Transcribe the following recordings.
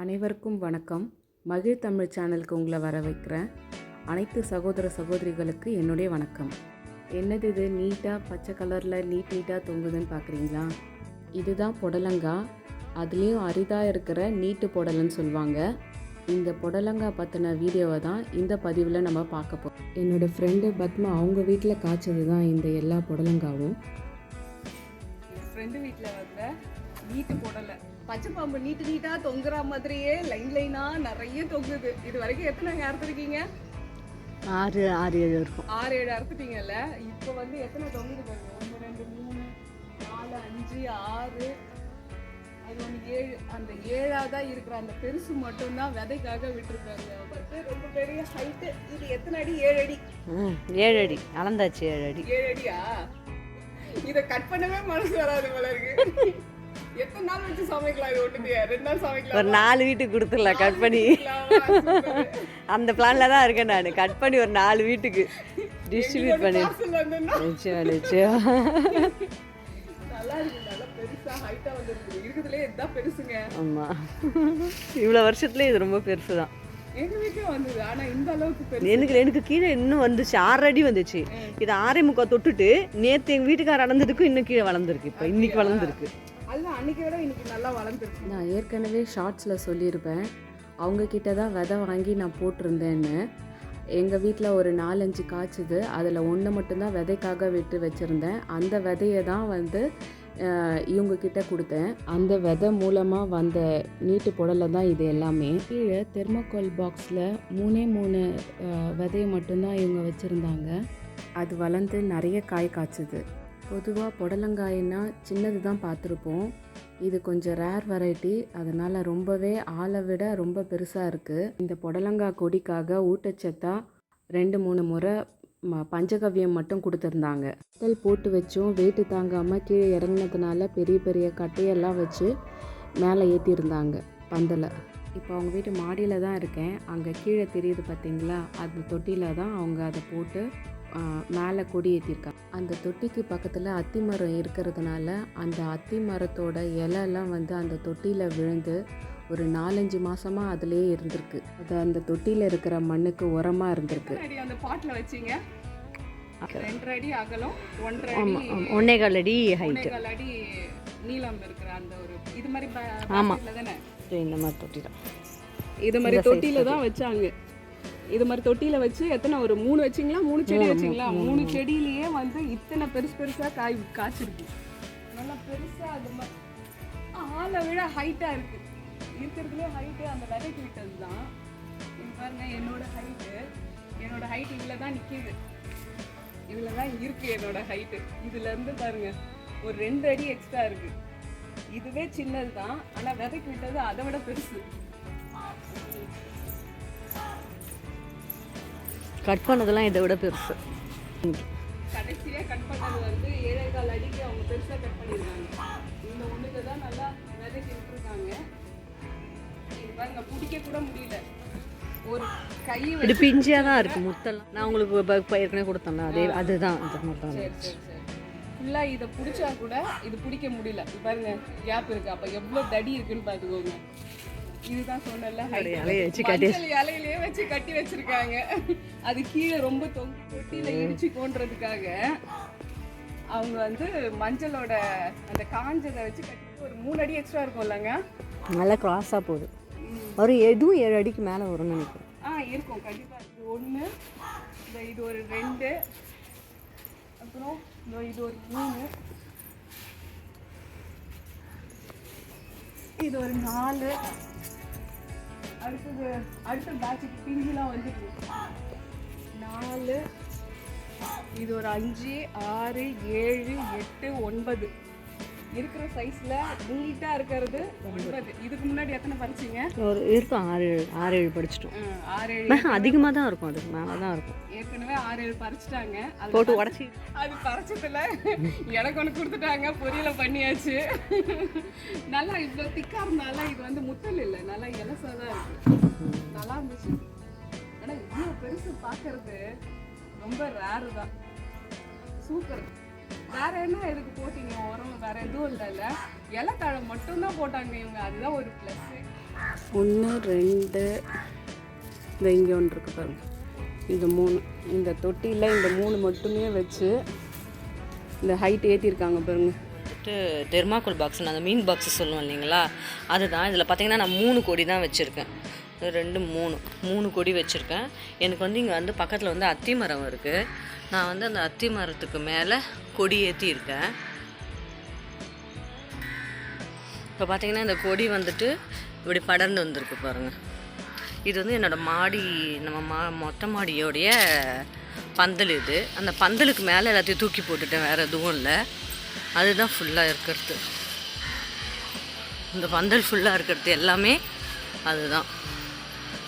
அனைவருக்கும் வணக்கம். மகிழ் தமிழ் சேனலுக்கு உங்களை வர வைக்கிறேன் அனைத்து சகோதர சகோதரிகளுக்கு என்னுடைய வணக்கம். என்னது இது? நீட்டாக பச்சை கலரில் நீட் நீட்டாக தொங்குதுன்னு பார்க்குறீங்களா இதுதான் புடலங்காய் அதுலேயும் அரிதாக இருக்கிற நீட்டு புடலன்னு சொல்லுவாங்க. இந்த புடலங்காய் பற்றின வீடியோவை தான் இந்த பதிவில் நம்ம பார்க்க போகிறோம் என்னோடய ஃப்ரெண்டு பத்மா அவங்க வீட்டில் காய்ச்சது தான் இந்த எல்லா புடலங்காவும். ஃப்ரெண்டு வீட்டில் வந்த நீட்டு புடலை. பச்சை பாம்பு நீட்டு நீட்டாக தொங்குற மாதிரியே லைன் லைனாக நிறைய தொங்குது. இது வரைக்கும் எத்தனை அறுத்துருக்கீங்க? ஆறு ஆறு ஏழு இருக்கும். ஆறு ஏழு அறுத்துட்டீங்கல்ல? இப்போ வந்து எத்தனை தொங்குது பாருங்க. ஒன்று ரெண்டு மூணு நாலு அஞ்சு ஆறு. அது ஒன்று ஏழு. அந்த ஏழாவதா இருக்கிற அந்த பெருசு மட்டும்தான் விதைக்காக விட்டுருக்காங்க பட்டு ரொம்ப பெரிய ஹைட்டு இது எத்தனை அடி? ஏழு அடி. ஏழு அடி. அளந்தாச்சு ஏழு அடி. ஏழு அடியா? இதை கட் பண்ணவே மனசு வராது போல இருக்கு. எத்தனை நாள் வச்சு சமைக்கலாம்? இது ஒண்ணுத்தையே ரெண்டு நாள் சமைக்கலாம். ஒரு நாலு வீட்டுக்கு கொடுத்துடலாம் கட் பண்ணி. அந்த பிளான்ல தான் இருக்கேன் நான். கட் பண்ணி ஒரு நாலு வீட்டுக்கு டிஸ்ட்ரிபியூட் பண்ணி நிச்சயம் நிச்சயம். இவ்வளோ வருஷத்துல இது ரொம்ப பெருசு. தான் எனக்கு எனக்கு கீழே இன்னும் வந்துச்சு. ஆறு அடி வந்துச்சு. இது முக்கா தொட்டுட்டு நேற்று எங்கள் வீட்டுக்கார அளந்ததுக்கும் இன்னும் கீழே வளர்ந்துருக்கு. இப்போ இன்னைக்கு வளர்ந்துருக்கு. அதுதான் விட நல்லா வளர்ந்துருக்கு. நான் ஏற்கனவே ஷார்ட்ஸில் சொல்லியிருப்பேன். அவங்க கிட்ட தான் விதை வாங்கி நான் போட்டிருந்தேன்னு. எங்கள் வீட்டில் ஒரு நாலஞ்சு காய்ச்சுது. அதில் ஒன்று மட்டும்தான் விதைக்காக விட்டு வச்சுருந்தேன். அந்த விதையை தான் வந்து அஹ், இவங்க கிட்ட கொடுத்தேன். அந்த விதை மூலமாக வந்த நீட்டு புடலை தான் இது எல்லாமே. கீழே தெர்மோகால் பாக்ஸில் மூணே மூணு விதையை மட்டும்தான் இவங்க வச்சுருந்தாங்க. அது வளர்ந்து நிறைய காய் காய்ச்சுது. பொதுவாக புடலங்காய்னா சின்னது தான் பார்த்துருப்போம். இது கொஞ்சம் ரேர் வெரைட்டி அதனால் ரொம்பவே ஆளை விட ரொம்ப பெருசாக இருக்குது இந்த புடலங்காய் கொடிக்காக ஊட்டச்சத்தாக ரெண்டு மூணு முறை ம பஞ்சகவ்யம் மட்டும் கொடுத்துருந்தாங்க. கட்டல் போட்டு வச்சும். வெயிட்டு தாங்காமல் கீழே இறங்குனதுனால பெரிய பெரிய கட்டையெல்லாம் வச்சு மேலே ஏற்றிருந்தாங்க பந்தலை. இப்போ அவங்க வீட்டு மாடியில் தான் இருக்கேன். அங்கே கீழே தெரியுது பார்த்தீங்களா? அந்த தொட்டியில் தான் அவங்க அதை போட்டு மேலே கொடி ஏற்றிருக்காங்க அந்த தொட்டிக்கு பக்கத்தில் அத்தி மரம் இருக்கிறதுனால அந்த அத்தி மரத்தோட இலையெல்லாம் வந்து அந்த தொட்டியில் விழுந்து ஒரு நாலஞ்சு மாசமாக அதுலேயே இருந்திருக்கு. அது அந்த தொட்டியில் இருக்கிற மண்ணுக்கு உரமாக இருந்திருக்கு. அந்த பாட்டில் வச்சீங்க. ரெண்டரை அடி அகலம் ஒன்றரை ஆமாம் ஆமாம் ஒன்னே கால் அடி ஹைட்டு ஒன்னேகால் அடி நீளம் இருக்கிற அந்த ஒரு இது மாதிரி ஆமா. பாக்கெட்ல தானே? இந்த மாதிரி தொட்டி தான் இது மாதிரி தொட்டியில தான் வச்சாங்க. இது மாதிரி தொட்டியில வச்சு எத்தனை ஒரு மூணு வச்சிங்களா? மூணு செடி வச்சிங்களா? மூணு செடியிலேயே வந்து இத்தனை பெருசு பெருசா காய் காய்ச்சிருக்கு. நல்லா பெருசா அது மாதிரி ஆளை விட ஹைட்டா இருக்கு. இருக்கிறதுலே ஹைட்டு அந்த விதைக்கு விட்டது தான். இங்க பாருங்க என்னோட ஹைட்டு என்னோட ஹைட் இதில் தான் நிற்கிது இதில் தான் இருக்கு என்னோட ஹைட்டு இதுல இருந்து பாருங்க ஒரு ரெண்டு அடி எக்ஸ்ட்ரா இருக்கு. இதுவே சின்னது தான் ஆனால் விதைக்கு விட்டது அதை விட பெருசு. கட் பண்ணதெல்லாம் இதை விட பெருசு. கடைசியா கட் பண்ணது வந்து ஏழை கால் அடிக்கு அவங்க பெருசா கட் பண்ணிருக்காங்க. இந்த ஒண்ணுக்கு தான் நல்லா விதைக்கு விட்டுருக்காங்க. இது பாருங்க பிடிக்க கூட முடியல. ஒரு கை இது பிஞ்சியாக தான் இருக்குது முத்தெல்லாம். நான் உங்களுக்கு ஏற்கனவே கொடுத்தேன்ல அதே அதுதான் அது மாதிரி தான் சரி சரி சரி. ஃபுல்லா இதை பிடிச்சா கூட இது பிடிக்க முடியல. பாருங்க கேப் இருக்கு. அப்ப எவ்வளவு தடி இருக்குன்னு பாத்துக்கோங்க இதுதான் சொன்னல வச்சு கட்டி இலையிலேயே வச்சு கட்டி வச்சிருக்காங்க. அது கீழே ரொம்ப தொங்கு தொட்டியில இடிச்சு கோன்றதுக்காக அவங்க வந்து மஞ்சளோட அந்த காஞ்சதை வச்சு கட்டி ஒரு மூணு அடி எக்ஸ்ட்ரா இருக்கும்லங்க. நல்லா கிராஸாக போகுது. ஒரு எதுவும் ஏழு அடிக்கு மேலே வரும்னு நினைக்கிறேன். ஆ இருக்கும். கண்டிப்பா இது ஒன்று இந்த இது ஒரு ரெண்டு அப்புறம் இது ஒரு மூணு. இது ஒரு நாலு. அடுத்தது அடுத்த பேட்சுக்கு பிஞ்சுலாம் வந்துட்டு நாலு இது ஒரு அஞ்சு ஆறு ஏழு எட்டு ஒன்பது. இருக்கிற சைஸ்ல நீட்டா இருக்கிறது. ஒன்பது இதுக்கு முன்னாடி எத்தனை பறிச்சீங்க? ஒரு இருக்கும் ஆறு ஏழு ஆறு ஏழு படிச்சிட்டோம் ஆறு ஏழு அதிகமாக தான் இருக்கும் அதுக்கு மேலே தான் இருக்கும். ஏற்கனவே ஆறு ஏழு பறிச்சிட்டாங்க. அது போட்டு உடச்சி அது பறிச்சதுல எனக்கு ஒன்று கொடுத்துட்டாங்க பொரியல பண்ணியாச்சு. நல்லா இவ்வளோ திக்கா இருந்தாலும் இது வந்து முத்தல் இல்லை. நல்லா இலசா தான் இருக்கு. நல்லா இருந்துச்சு. ஆனால் இவ்வளோ பெருசு பார்க்கறது ரொம்ப ரேரு தான். சூப்பர் வேற என்ன எதுக்கு போட்டீங்க? உரம் வேற எதுவும் இல்லைல்ல. இலைத்தழை மட்டும்தான் போட்டாங்க இவங்க. அதுதான் ஒரு ப்ளஸ் ஒன்று ரெண்டு இந்த இங்கே ஒன்று இருக்கு பாருங்க. இந்த மூணு இந்த தொட்டியில் இந்த மூணு மட்டுமே வச்சு இந்த ஹைட் ஏற்றிருக்காங்க பாருங்க. தெர்மாக்கோல் பாக்ஸ் அந்த மீன் பாக்ஸ் சொல்லுவோம் இல்லைங்களா? அதுதான். இதில் பார்த்தீங்கன்னா நான் மூணு கொடி தான் வச்சுருக்கேன். ரெண்டு மூணு. மூணு கொடி வச்சுருக்கேன். எனக்கு வந்து இங்கே வந்து பக்கத்தில் வந்து அத்தி மரம் இருக்குது நான் வந்து அந்த அத்தி மரத்துக்கு மேலே கொடி ஏற்றியிருக்கேன் இப்போ பார்த்திங்கன்னா இந்த கொடி வந்துட்டு இப்படி படர்ந்து வந்திருக்கு பாருங்கள் இது வந்து என்னோடய மாடி நம்ம மா மொட்டை மாடியோடைய பந்தல் இது. அந்த பந்தலுக்கு மேலே எல்லாத்தையும் தூக்கி போட்டுட்டேன் வேறு எதுவும் இல்லை. அதுதான் ஃபுல்லாக இருக்கிறது. இந்த பந்தல் ஃபுல்லாக இருக்கிறது எல்லாமே அதுதான்.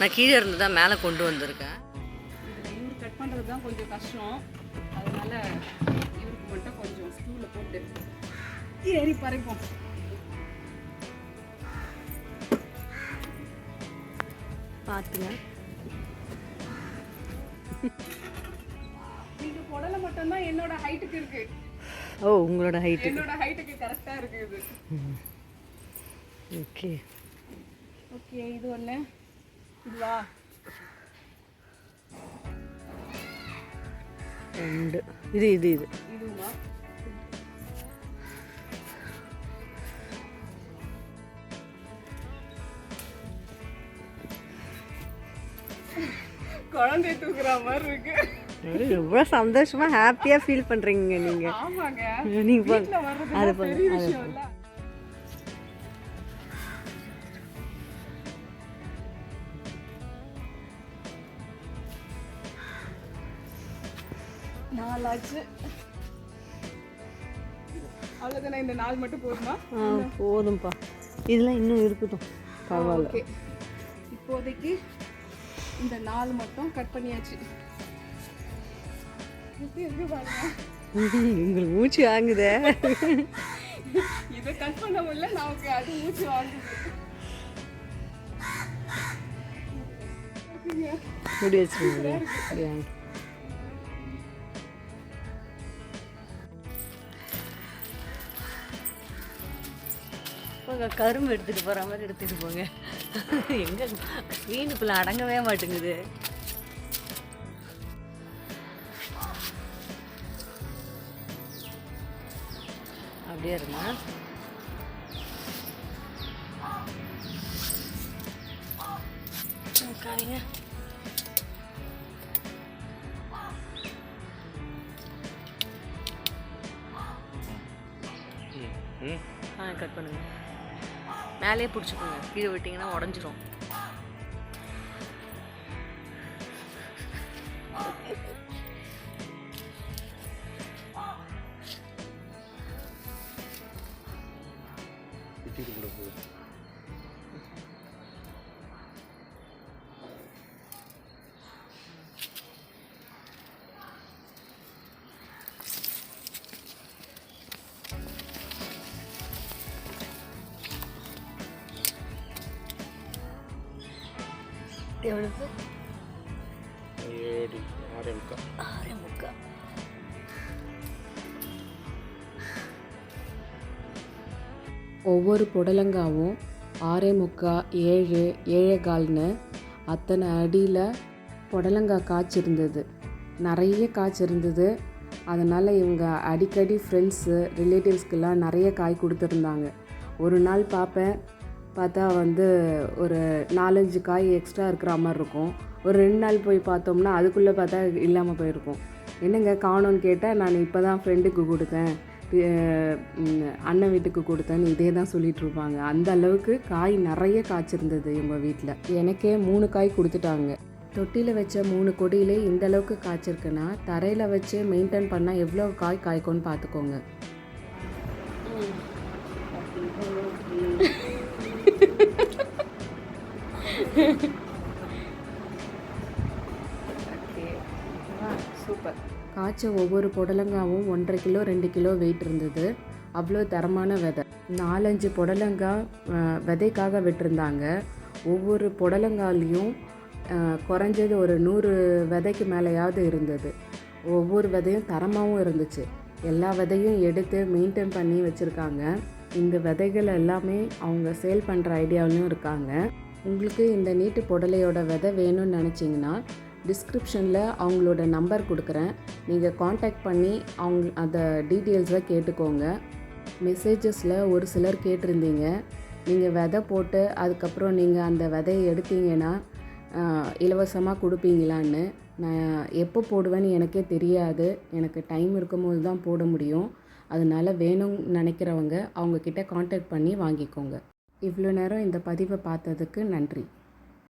நான் கீழே இருந்து தான் மேலே கொண்டு வந்திருக்கேன். இவர் கட் பண்ணுறது தான் கொஞ்சம் கஷ்டம். அதனால இவருக்கு மட்டும் கொஞ்சம் ஸ்டூவில் போட்டு ஏறி பறைப்போம். பார்த்துங்க இந்த புடலை மட்டும்தான் என்னோட ஹைட்டுக்கு இருக்கு. ஓ உங்களோட ஹைட்டு என்னோட ஹைட்டுக்கு கரெக்டாக இருக்கு இது. ஓகே. ஓகே இது ஒன்று இதுவா ரெண்டு இது இது இது. இதுவா குழந்தை தூக்குற மாதிரி இருக்கு. எவ்வளோ சந்தோஷமாக ஹாப்பியாக ஃபீல் பண்ணுறீங்க நீங்கள் ஆமாங்க. நீங்கள் வீட்டில் இல்ல நாலாச்சு அவ்வளோதானே இந்த நாள் மட்டும் போதுமா? ஆ போதும்ப்பா இதெல்லாம் இன்னும் இருக்கட்டும். பரவாயில்ல. ஓகே. இப்போதைக்கு இந்த நாள் மட்டும் கட் பண்ணியாச்சு. எப்படி இருக்கு பாருங்க. உங்களுக்கு மூச்சு வாங்குதே. இதை கட் பண்ண முடியல நமக்கு அது மூச்சு வாங்குது. முடி போங்க கரும்பு எடுத்துகிட்டு போகிற மாதிரி எடுத்துகிட்டு போங்க. எங்கே வீணுக்குள்ளே அடங்கவே மாட்டேங்குது. அப்படியே இருங்க. காரிங்க ஆ கட் பண்ணுங்க. மேலேயே பிடிச்சிக்கோங்க. கீழே விட்டிங்கன்னா உடஞ்சிரும். எவ்வளவு ஏழு ஆறே முக்கால் ஆறே முக்கா ஒவ்வொரு புடலங்காவும் ஆறே முக்கா ஏழு ஏழே கால்னு அத்தனை அடியில் புடலங்காய் காய்ச்சிருந்தது நிறைய காய்ச்சிருந்தது அதனால் இவங்க அடிக்கடி ஃப்ரெண்ட்ஸு ரிலேட்டிவ்ஸ்க்கெல்லாம் நிறைய காய் கொடுத்துருந்தாங்க. ஒரு நாள் பார்ப்பேன் பார்த்தா வந்து ஒரு நாலஞ்சு காய் எக்ஸ்ட்ரா இருக்கிற மாதிரி இருக்கும். ஒரு ரெண்டு நாள் போய் பார்த்தோம்னா அதுக்குள்ளே பார்த்தா இல்லாமல் போயிருக்கும். என்னங்க காணோன்னு கேட்டால் நான் இப்போ தான் ஃப்ரெண்டுக்கு கொடுத்தேன் அண்ணன் வீட்டுக்கு கொடுத்தேன்னு இதே தான் சொல்லிகிட்ருப்பாங்க அந்த அளவுக்கு காய் நிறைய காய்ச்சிருந்தது எங்கள் வீட்டில் எனக்கே மூணு காய் கொடுத்துட்டாங்க. தொட்டியில் வச்ச மூணு கொடியிலே இந்த அளவுக்கு காய்ச்சிருக்குன்னா தரையில் வச்சு மெயின்டைன் பண்ணால் எவ்வளோ காய் காய்க்கும்னு பார்த்துக்கோங்க. சூப்பர். காய்ச்ச ஒவ்வொரு புடலங்காவும் ஒன்றரை கிலோ ரெண்டு கிலோ வெயிட் இருந்தது. அவ்வளோ தரமான விதை. நாலஞ்சு புடலங்காய் விதைக்காக விட்டிருந்தாங்க. ஒவ்வொரு புடலங்காலையும் குறைஞ்சது ஒரு நூறு விதைக்கு மேலேயாவது இருந்தது. ஒவ்வொரு விதையும் தரமாகவும் இருந்துச்சு. எல்லா விதையும் எடுத்து மெயின்டைன் பண்ணி வச்சுருக்காங்க. இந்த விதைகள் எல்லாமே அவங்க சேல் பண்ணுற ஐடியாவிலையும் இருக்காங்க. உங்களுக்கு இந்த நீட்டு புடலையோட விதை வேணும்னு நினச்சிங்கன்னா டிஸ்கிரிப்ஷனில் அவங்களோட நம்பர் கொடுக்குறேன். நீங்கள் காண்டாக்ட் பண்ணி அவங்க அந்த டீட்டெயில்ஸை கேட்டுக்கோங்க. மெசேஜஸில் ஒரு சிலர் கேட்டிருந்தீங்க. நீங்கள் விதை போட்டு அதுக்கப்புறம் நீங்கள் அந்த விதையை எடுத்தீங்கன்னா இலவசமாக கொடுப்பீங்களான்னு. நான் எப்போ போடுவேன்னு எனக்கே தெரியாது. எனக்கு டைம் இருக்கும்போது தான் போட முடியும். அதனால வேணும்னு நினைக்கிறவங்க அவங்கக்கிட்ட காண்டாக்ட் பண்ணி வாங்கிக்கோங்க. இவ்வளோ நேரம் இந்த பதிவை பார்த்ததுக்கு நன்றி.